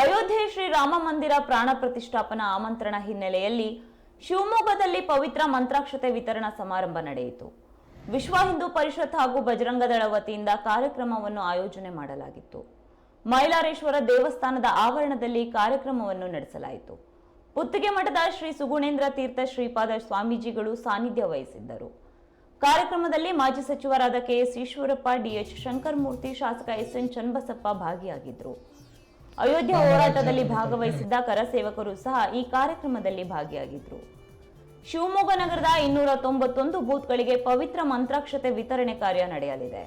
ಅಯೋಧ್ಯೆ ಶ್ರೀ ರಾಮ ಮಂದಿರ ಪ್ರಾಣ ಪ್ರತಿಷ್ಠಾಪನಾ ಆಮಂತ್ರಣ ಹಿನ್ನೆಲೆಯಲ್ಲಿ ಶಿವಮೊಗ್ಗದಲ್ಲಿ ಪವಿತ್ರ ಮಂತ್ರಾಕ್ಷತೆ ವಿತರಣಾ ಸಮಾರಂಭ ನಡೆಯಿತು. ವಿಶ್ವ ಹಿಂದೂ ಪರಿಷತ್ ಹಾಗೂ ಬಜರಂಗದಳ ವತಿಯಿಂದ ಕಾರ್ಯಕ್ರಮವನ್ನು ಆಯೋಜನೆ ಮಾಡಲಾಗಿತ್ತು. ಮೈಲಾರೇಶ್ವರ ದೇವಸ್ಥಾನದ ಆವರಣದಲ್ಲಿ ಕಾರ್ಯಕ್ರಮವನ್ನು ನಡೆಸಲಾಯಿತು. ಪುತ್ತಿಗೆ ಮಠದ ಶ್ರೀ ಸುಗುಣೇಂದ್ರ ತೀರ್ಥ ಶ್ರೀಪಾದ ಸ್ವಾಮೀಜಿಗಳು ಸಾನ್ನಿಧ್ಯ ವಹಿಸಿದ್ದರು. ಕಾರ್ಯಕ್ರಮದಲ್ಲಿ ಮಾಜಿ ಸಚಿವರಾದ ಕೆಎಸ್ ಈಶ್ವರಪ್ಪ ಡಿಎಚ್ ಶಂಕರಮೂರ್ತಿ, ಶಾಸಕ ಎಸ್ಎನ್ ಚನ್ನಬಸಪ್ಪ ಭಾಗಿಯಾಗಿದ್ದರು. ಅಯೋಧ್ಯೆ ಹೋರಾಟದಲ್ಲಿ ಭಾಗವಹಿಸಿದ್ದ ಕರಸೇವಕರು ಸಹ ಈ ಕಾರ್ಯಕ್ರಮದಲ್ಲಿ ಭಾಗಿಯಾಗಿದ್ರು. ಶಿವಮೊಗ್ಗ ನಗರದ ಇನ್ನೂರ ತೊಂಬತ್ತೊಂದು ಬೂತ್ಗಳಿಗೆ ಪವಿತ್ರ ಮಂತ್ರಾಕ್ಷತೆ ವಿತರಣೆ ಕಾರ್ಯ ನಡೆಯಲಿದೆ.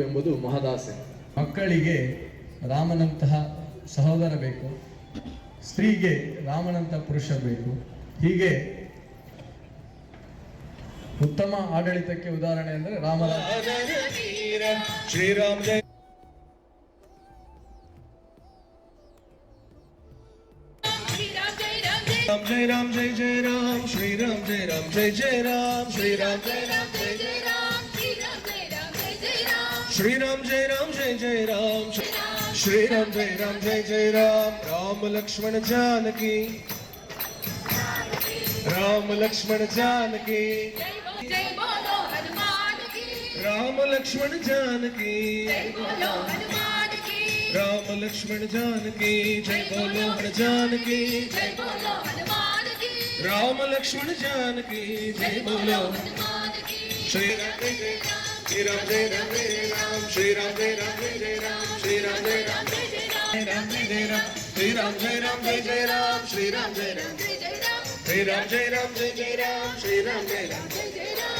ಎಂಬುದು ಮಹದಾಸೆ. ಮಕ್ಕಳಿಗೆ ರಾಮನಂತಹ ಸಹೋದರ ಬೇಕು ಸ್ತ್ರೀಗೆ ರಾಮನಂತ ಪುರುಷ ಬೇಕು ಹೀಗೆ ಉತ್ತಮ ಆಡಳಿತಕ್ಕೆ ಉದಾಹರಣೆ ಅಂದರೆ ರಾಮರಾಜ ಶ್ರೀರಾಮ್ ಜಯ राम जय ಜಯ जय जय राम ರಾಮ ಜಯ जय राम जय जय राम ರಾಮ राम जय राम जय जय राम श्री राम जय राम जय जय राम श्री राम जय राम जय जय राम राम लक्ष्मण जानकी राम लक्ष्मण जानकी రామ లక్ష్మణ జానకి రామ లక్ష్మణ జానకి జై బోలో జానకి రామ లక్ష్మణ జానకి జై బోలో శ్రీ రామ జయ రామ జయ రామ జయ రామ శ్రీ రామ జయ రామ జయ రామ శ్రీ రామ జయ రామ జయ రామ జయ రామ శ్రీ రామ జయ రామ జయ జయ రామ శ్రీ రామ జయ రామ జయ జయ రామ శ్రీ రామ జయ రామ జయ జయ రామ శ్రీ జయ రామ జయ జయ రామ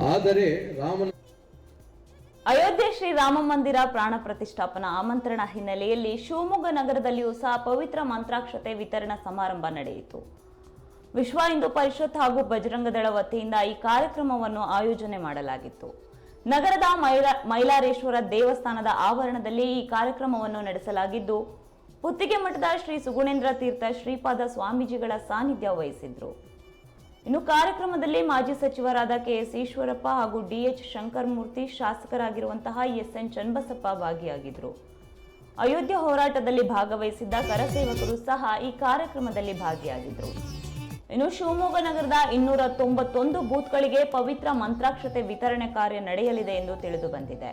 ಆದರೆ ರಾಮನ ಅಯೋಧ್ಯೆ ಶ್ರೀ ರಾಮ ಮಂದಿರ ಪ್ರಾಣ ಪ್ರತಿಷ್ಠಾಪನಾ ಆಮಂತ್ರಣ ಹಿನ್ನೆಲೆಯಲ್ಲಿ ಶಿವಮೊಗ್ಗ ನಗರದಲ್ಲಿಯೂ ಸಹ ಪವಿತ್ರ ಮಂತ್ರಾಕ್ಷತೆ ವಿತರಣಾ ಸಮಾರಂಭ ನಡೆಯಿತು. ವಿಶ್ವ ಹಿಂದೂ ಪರಿಷತ್ ಹಾಗೂ ಬಜರಂಗದಳ ವತಿಯಿಂದ ಈ ಕಾರ್ಯಕ್ರಮವನ್ನು ಆಯೋಜನೆ ಮಾಡಲಾಗಿತ್ತು. ನಗರದ ಮೈಲಾ ಮೈಲಾರೇಶ್ವರ ದೇವಸ್ಥಾನದ ಆವರಣದಲ್ಲಿ ಈ ಕಾರ್ಯಕ್ರಮವನ್ನು ನಡೆಸಲಾಗಿದ್ದು ಪುತ್ತಿಗೆ ಮಠದ ಶ್ರೀ ಸುಗುಣೇಂದ್ರ ತೀರ್ಥ ಶ್ರೀಪಾದ ಸ್ವಾಮೀಜಿಗಳ ಸಾನ್ನಿಧ್ಯ ವಹಿಸಿದ್ರು. ಇನ್ನು ಕಾರ್ಯಕ್ರಮದಲ್ಲಿ ಮಾಜಿ ಸಚಿವರಾದ ಕೆಎಸ್ ಈಶ್ವರಪ್ಪ ಹಾಗೂ ಡಿಎಚ್ ಶಂಕರಮೂರ್ತಿ ಶಾಸಕರಾಗಿರುವಂತಹ ಎಸ್ ಎನ್ ಚನ್ನಬಸಪ್ಪ ಭಾಗಿಯಾಗಿದ್ರು ಅಯೋಧ್ಯೆ ಹೋರಾಟದಲ್ಲಿ ಭಾಗವಹಿಸಿದ್ದ ಕರಸೇವಕರು ಸಹ ಈ ಕಾರ್ಯಕ್ರಮದಲ್ಲಿ ಭಾಗಿಯಾಗಿದ್ರು ಇನ್ನು ಶಿವಮೊಗ್ಗ ನಗರದ ಇನ್ನೂರ ತೊಂಬತ್ತೊಂದು ಬೂತ್ಗಳಿಗೆ ಪವಿತ್ರ ಮಂತ್ರಾಕ್ಷತೆ ವಿತರಣೆ ಕಾರ್ಯ ನಡೆಯಲಿದೆ ಎಂದು ತಿಳಿದು ಬಂದಿದೆ.